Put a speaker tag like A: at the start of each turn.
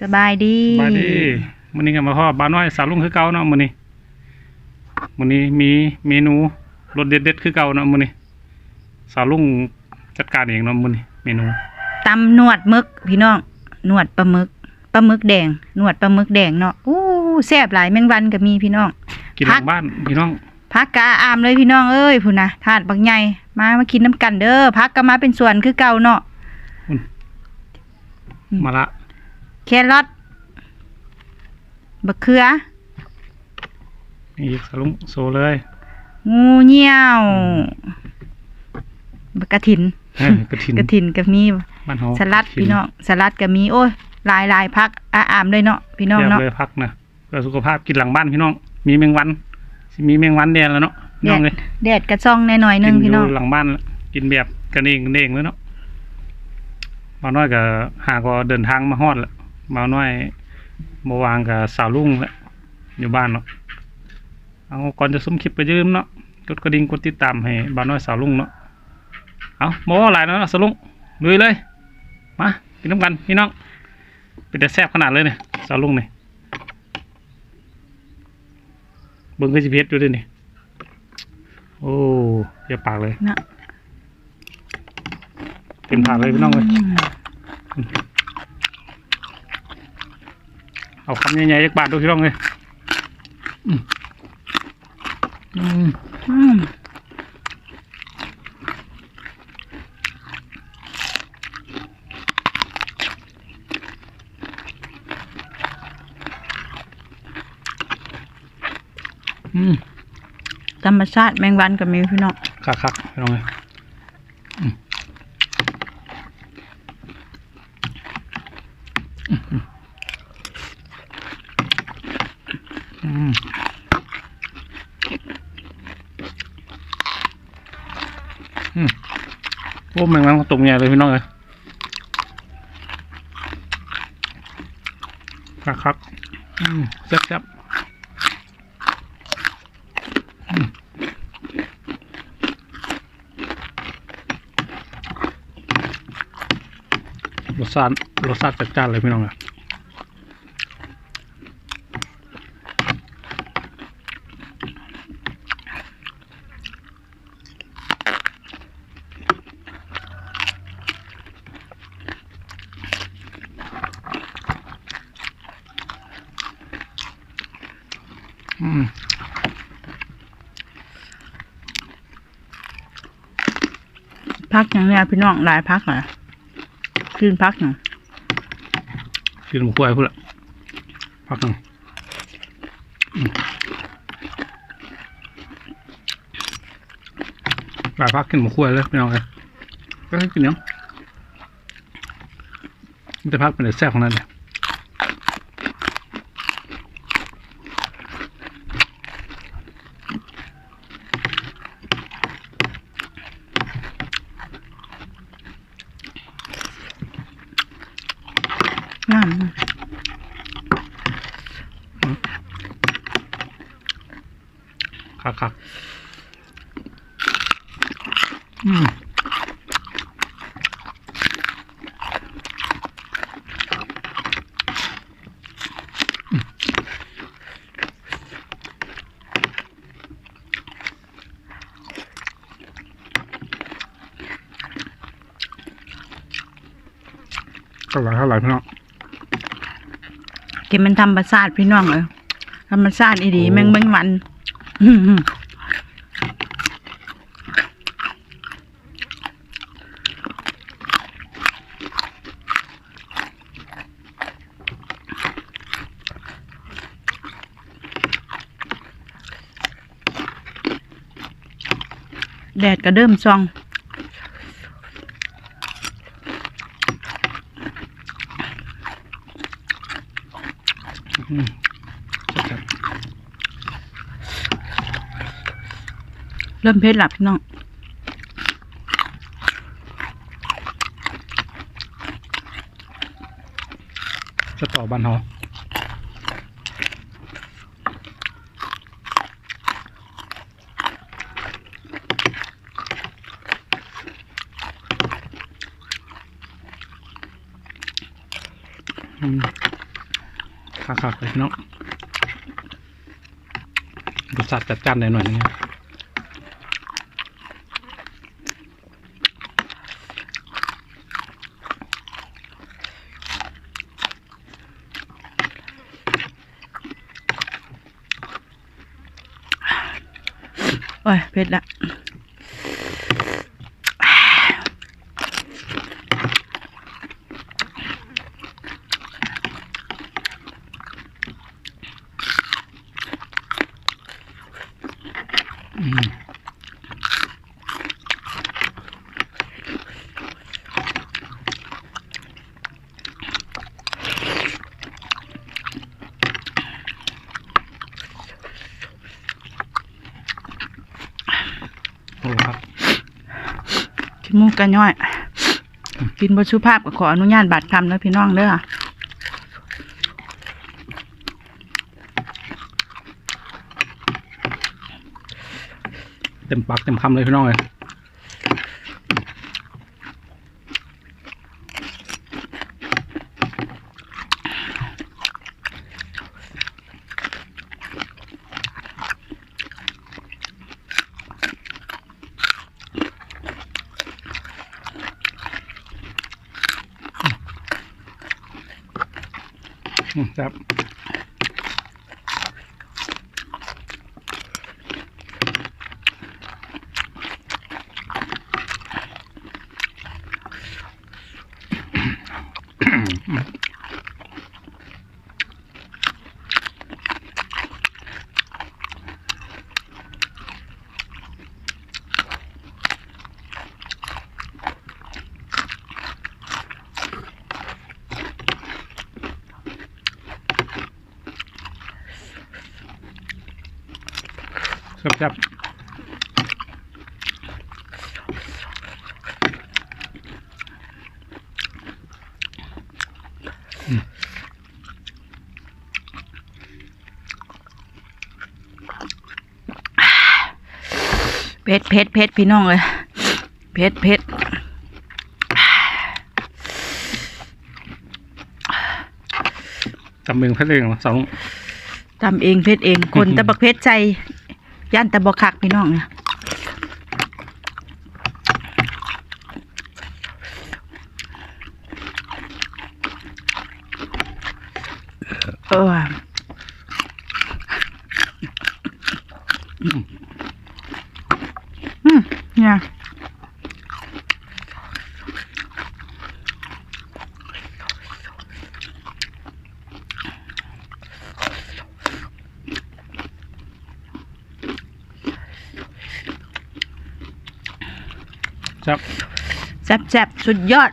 A: สบายดี
B: บายดีมื้อนี้ก็มาพ่อบ้านน้อยสาวลุงคือเก่าเนาะมื้อนี้มื้อนี้มีเมนูรสเด็ดๆคือเก่าเนาะมื้อนี้สาวลุงจัดการเองเนาะมื้อนี้เมนู
A: ตำหนวดหมึก พี่น้องหนวดปลาหมึกปลาหมึกแดงหนวดปลาหมึกแดงเนาะอู้แซ่บหลายแมงวันก็มีพี่น้อง
B: กินห
A: พั
B: ลั
A: ก
B: งบ้านพี่น้อง
A: พักกะอามเลยพี่น้องเอ้ยพุ่นนะถาดบักใหญ่มามากินน้ำกันเด้อพักก็มาเป็นส่วนคือเก่าเนาะอืม
B: มาละ
A: แครอทบักเขือ
B: นี่อีกสาวลุงโซเลย
A: งูเหี่ยวบักกระถิน
B: เออกระถิน
A: กระถินก็มี
B: บ้านเฮา
A: สลัด
B: กระถิ
A: พี่น้องสลัดก็มีโอ้ยหลายหลายพักอาอามเลยเนาะพี่น้อง
B: เรียบ
A: เนาะ
B: เลยพักนะเพื่อสุขภาพกินหลังบ้านพี่น้อง มีแมงวันสิมีแมงวันแดงแล้วเนาะพี่น้องเลย
A: แดดกระซ่องแน่หน่อยหนึ
B: กิ
A: ง
B: นอ
A: พี่น้
B: ยู่
A: อง
B: หลังบ้านแล้วกินแบบกันเองกันเองเลยเนาะบ่าวน้อยก็หาก็เดินทางมาฮอดแล้ว บ่าวน้อยเมื่อวานกับสาวลุงแล้วอยู่บ้านเนาะเอาก่อนจะซุ้มคลิปไปยืมเนาะกดกระดิ่งกดติดตามให้บ่าวน้อยสาวลุงเนาะเอาบ่ว่าหลายเนาะสาวลุงลุยเลยมากินน้ำกันพี่น้องเป็นแต่แซ่บขนาดเลยเนี่ยสาวลุงเนี่ยเบิ่งคือสิเพชรอยู่ด้วยนี่โอ้เยียบปากเลย
A: เนาะ
B: เต็มถาดเลยพี่น้องเลย
A: อืม
B: เอาคำใหญ่ๆยักบาทดูพี่น้องเลยอืมอืม
A: อืม
B: อืม
A: ธรรมชาติแมงวันก็มีพี่น้อง
B: คักคักๆพี่น้องเลยอืมอืมอืม โอ้แมงมันตรงใหญ่เลยพี่น้องเลยคักคักๆอืมแซ่บแซ่บรสชาติรสชาติจัดจ้านเลยพี่น้องเลยอืม
A: พักอย่างเนี้ยพี่น้องหลายพักเหรอกินพักอย่าง
B: กินหมูกล้วยพูดละพักหนึ่งหลายพักกินหมูกล้วยเลยพี่น้องเลยก็ให้กินเนี้ยจะพักเป็นแต่แซ่บของนั้นเลย
A: น้
B: คักคักอืมเท่าไหร่เท่าไหร่พี่น้อง
A: กินมันธรรมชาติพี่น้องเลยธรรมชาติอีดีแมงแมงวันอืมอืม แดดก็เริ่มซอง
B: อืมแซ่บ
A: เริ่มเพชรหลับพี่น้อง
B: จะต่อบ้านเขาอืมคักๆเลยพี่น้องรสชาติจัดจ้านหน่อยๆนึงครับ
A: อ้ยเผ็ดละ
B: อืม โอ้ครับ
A: กินหมูกันย่อย กินบสุภาพก็ขออนุญาตบัตรคำแล้วพี่น้องเด้อ
B: เต็มปากเต็มคำเลยพี่น้องเลย ครับอืม รับครับอืม
A: เผ็ดเผ็ดเผ็ดพี่น้องเลยเผ็ดเผ็ด
B: จำเมืองเพชรเองเหรอสอง
A: ทำเองเผ็ดเองคนตะบักเผ็ดใจ ย่านตะบอคักพี่น้องเนี่ยเอออืมเนี่ย แซ่บแซ่บสุดยอด